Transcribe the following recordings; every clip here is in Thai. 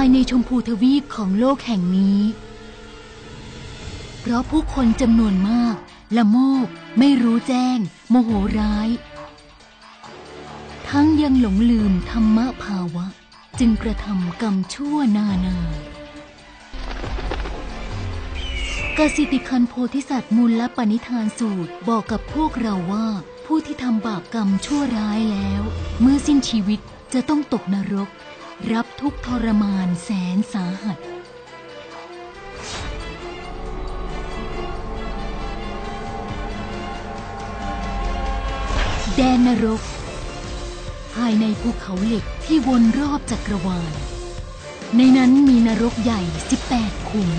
ายในชมพูทวีปของโลกแห่งนี้ เพราะผู้คนจำนวนมาก ละโมบไม่รู้แจ้ง โมโหร้าย ทั้งยังหลงลืมธรรมภาวะ จึงกระทำกรรมชั่วนานากสิติคันโพธิสัตว์มูลและปณิธานสูตรบอกกับพวกเราว่า ผู้ที่ทำบาปกรรมชั่วร้ายแล้ว เมื่อสิ้นชีวิตจะต้องตกนรก รับทุกทรมานแสนสาหัส แดนนรก ภายในภูเขาเหล็กที่วนรอบจักรวาล ในนั้นมีนรกใหญ่ 18 ขุม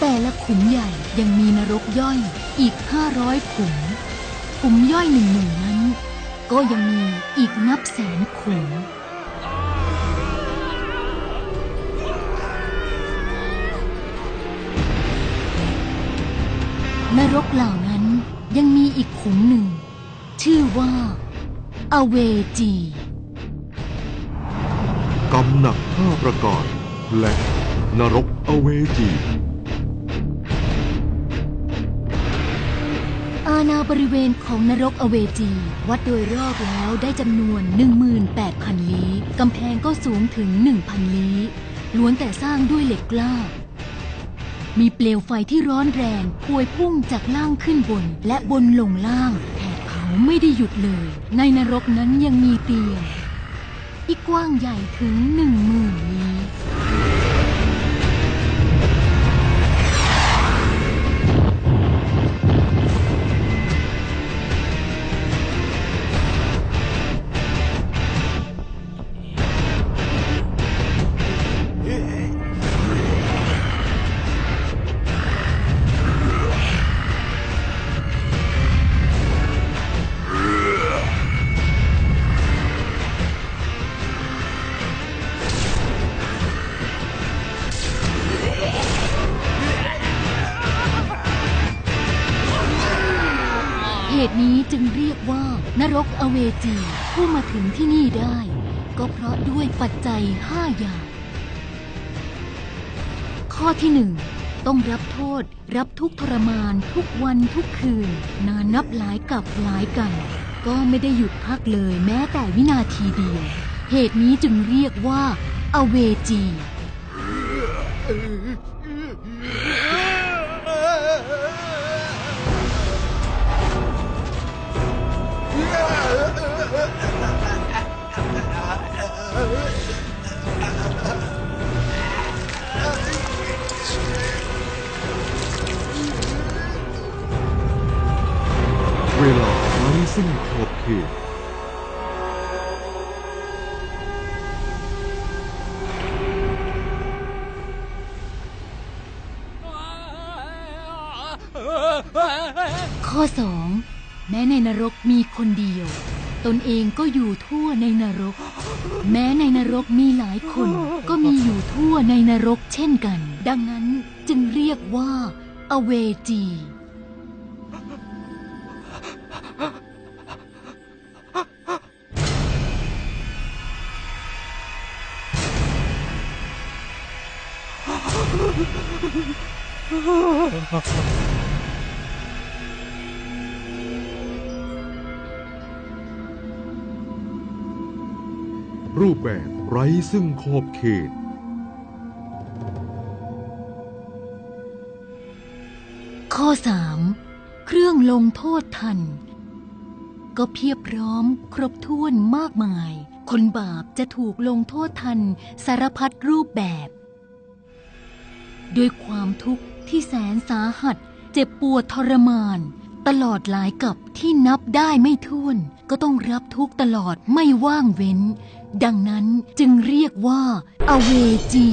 แต่ละขุมใหญ่ยังมีนรกย่อยอีก 500 ขุม ขุมย่อยหนึ่งหนึ่งนั้นก็ยังมีอีกนับแสนขุม รกเหล่านั้นยังมีอีกขุมหนึ่ง ชื่อว่า อเวจี กรรมหนักห้าประการและนรกอเวจี อาณาบริเวณของนรกอเวจี วัดโดยรอบแล้วได้จำนวน 18,000 ลี้กำแพงก็สูงถึง 1,000 ลี้ล้วนแต่สร้างด้วยเหล็กกล้า มีเปลวไฟที่ร้อนแรงพวยพุ่งจากล่างขึ้นบน และบนลงล่างแผดเผาไม่ได้หยุดเลย ในนรกนั้นยังมีเตียงที่กว้างใหญ่ถึงหนึ่งหมื่น เวจีผู้มาถึงที่นี่ได้ ก็เพราะด้วยปัจจัยห้าอย่าง ข้อที่หนึ่งต้องรับโทษรับทุกทรมานทุกวันทุกคืน นานนับหลายกับหลายกัน ก็ไม่ได้หยุดพักเลยแม้แต่วินาทีเดียว เหตุนี้จึงเรียกว่า อเวจี ไร้สิ้นขอบเขตข้อสองแม้ในนรกมีคนเดียว ตนเองก็อยู่ทั่วในนรก แม้ในนรกมีหลายคน ก็มีอยู่ทั่วในนรกเช่นกัน ดังนั้นจึงเรียกว่า อเวจี รูปแบบไร้ซึ่งขอบเขต ข้อสามเครื่องลงโทษทัน ก็เพียบพร้อมครบถ้วนมากมาย คนบาปจะถูกลงโทษทันสารพัดรูปแบบ ด้วยความทุกข์ ที่แสนสาหัส เจ็บปวดทรมาน ตลอดหลายกับที่นับได้ไม่ถ้วน ก็ต้องรับทุกตลอดไม่ว่างเว้น ดังนั้นจึงเรียกว่า อเวจี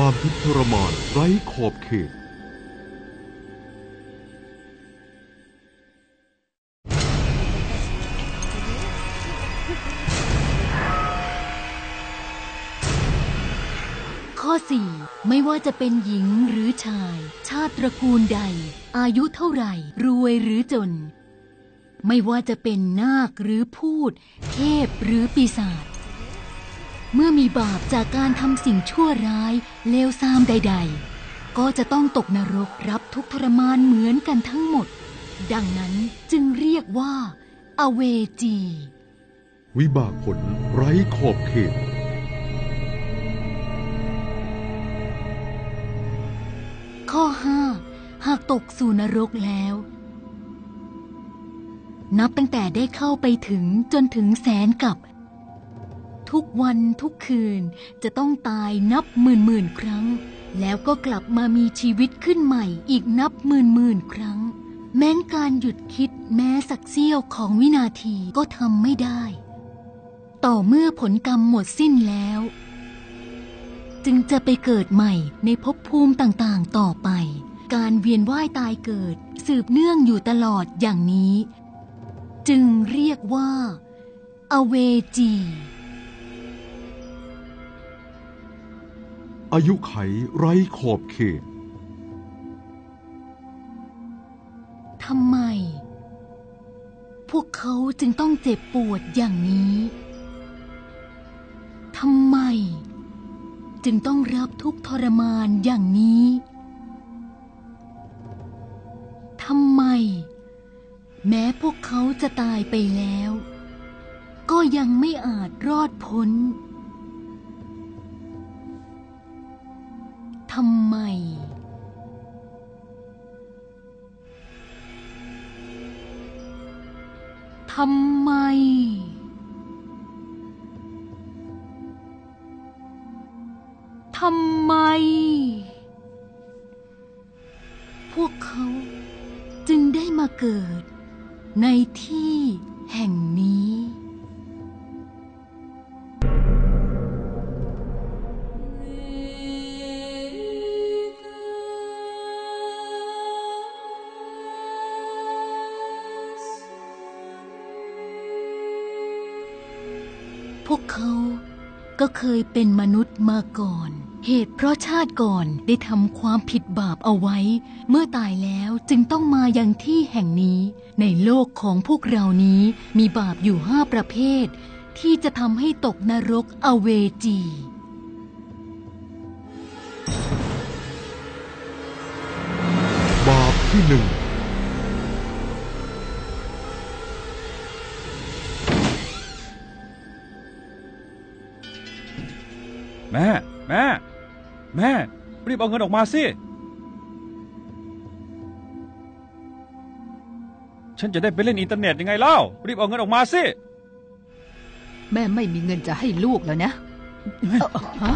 ความทุกข์ทรมานไร้ขอบเขต ข้อ 4 ไม่ว่าจะเป็นหญิงหรือชาย ชาติตระกูลใด อายุเท่าไหร่ รวยหรือจน ไม่ว่าจะเป็นนาคหรือพูดเทพหรือปีศาจ เมื่อมีบาปจากการทำสิ่งชั่วร้ายเลวทรามใด ๆ ก็จะต้องตกนรกรับทุกข์ทรมานเหมือนกันทั้งหมด ดังนั้นจึงเรียกว่า อเวจี วิบากผลไร้ขอบเขตข้อ 5 หากตกสู่นรกแล้ว นับตั้งแต่ได้เข้าไปถึงจนถึงแสนกับ ทุกวันทุกคืนจะต้องตายนับหมื่นหมื่นครั้ง แล้วก็กลับมามีชีวิตขึ้นใหม่อีกนับหมื่นหมื่นครั้ง แม้นการหยุดคิดแม้สักเสี้ยวของวินาทีก็ทำไม่ได้ ต่อเมื่อผลกรรมหมดสิ้นแล้ว จึงจะไปเกิดใหม่ในภพภูมิต่างๆต่อไป การเวียนว่ายตายเกิดสืบเนื่องอยู่ตลอดอย่างนี้ จึงเรียกว่า อเวจี อายุไขไร้ขอบเขตทำไม พวกเขาจึงต้องเจ็บปวดอย่างนี้ทำไม จึงต้องรับทุกทรมานอย่างนี้ทำไม แม้พวกเขาจะตายไปแล้ว ก็ยังไม่อาจรอดพ้น ทำไม ทำไม ทำไม พวกเขาจึงได้มาเกิดในที่แห่งนี้ วกเขาก็เคยเป็นมนุษย์มาก่อน เหตุเพราะชาติก่อนได้ทำความผิดบาปเอาไว้ เมื่อตายแล้วจึงต้องมายังที่แห่งนี้ ในโลกของพวกเรานี้มีบาปอยู่ห้าประเภท ที่จะทำให้ตกนรกอเวจีบาปที่หนึ่ง แม่ แม่ แม่ รีบเอาเงินออกมาสิ ฉันจะได้ไปเล่นอินเทอร์เน็ตยังไงเล่า รีบเอาเงินออกมาสิ แม่ไม่มีเงินจะให้ลูกแล้วนะฮะ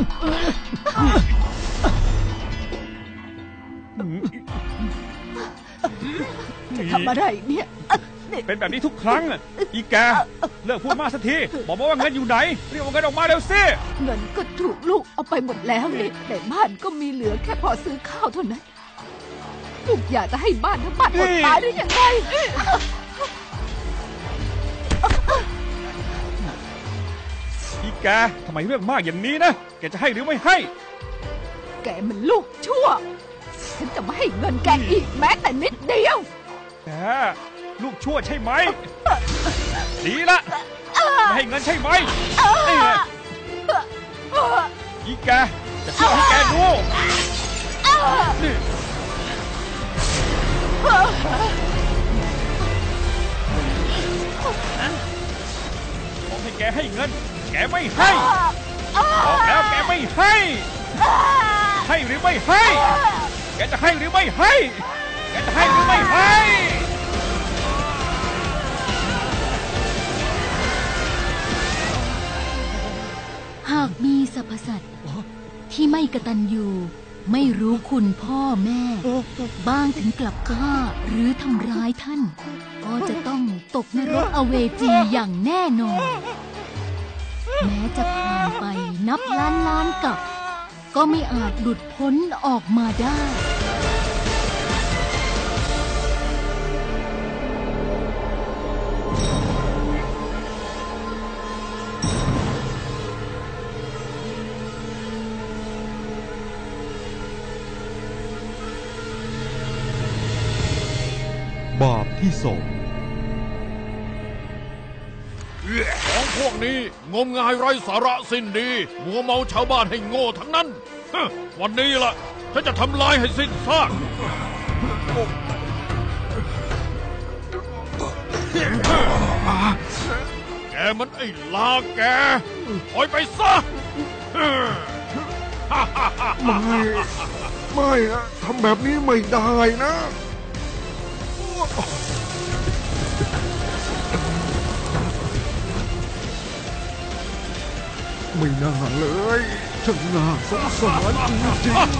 จะทำอะไรเนี่ยอะนี่ เป็นแบบนี้ทุกครั้งอะอีแก เลิกพูดมากสักที บอกมาว่าเงินอยู่ไหนรีบเอาเงินออกมาเร็วสิเงินก็ถูกลูกเอาไปหมดแล้วนี่ในบ้านก็มีเหลือแค่พอซื้อข้าวเท่านั้นลูกอยากจะให้บ้านทั้งบ้านอดตายหรือยังไงอีแกทำไมเรื่องมากอย่างนี้นะ แกจะให้หรือไม่ให้ แกมันลูกชั่ว ฉันจะไม่ให้เงินแกอีกแม้แต่นิดเดียว แก ลูกชั่วใช่ไหม ดีละไม่ให้เงินใช่ไหมนี่ไงอีแกจะชั่วให้แกดูนี่บอกให้แกให้เงิน แกไม่ให้บอกแล้วแกไม่ให้ ให้หรือไม่ให้ แกจะให้หรือไม่ให้ แกจะให้หรือไม่ให้ากมีสรรพสัตว์ที่ไม่กระตันยูไม่รู้คุณพ่อแม่ บ้างถึงกลับฆ่าหรือทำร้ายท่าน ก็จะต้องตกนรกอเวจีอย่างแน่นอน แม้จะผ่านไปนับล้านล้านกับ ก็ไม่อาจหลุดพ้นออกมาได้ ที่สองของพวกนี้งมงายไร้สาระสิ้นดีมัวเมาชาวบ้านให้โง่ทั้งนั้นฮะวันนี้ล่ะ ฉันจะทำลายให้สิ้นซากแกมันไอ้ลาแกถอยไปซะ ไม่ ไม่นะทำแบบนี้ไม่ได้นะ ไม่น่าเลยช่างน่าสงสารจริง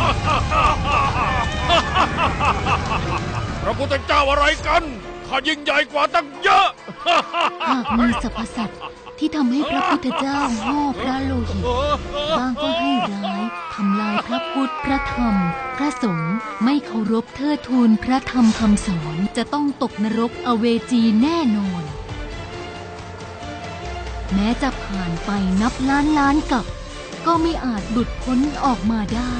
พระพุทธเจ้าอะไรกันข้ายิ่งใหญ่กว่าตั้งเยอะ หากมีสรรพสัตว์ที่ทำให้พระพุทธเจ้าห่อพระโลหิตบางก็ให้ร้ายทำลายพระพุทธพระธรรม พระสงฆ์ไม่เคารพเทิดทูนพระธรรมคำสอนจะต้องตกนรกอเวจีแน่นอน แม้จะผ่านไปนับล้านล้านกับ ก็ไม่อาจหลุดพ้นออกมาได้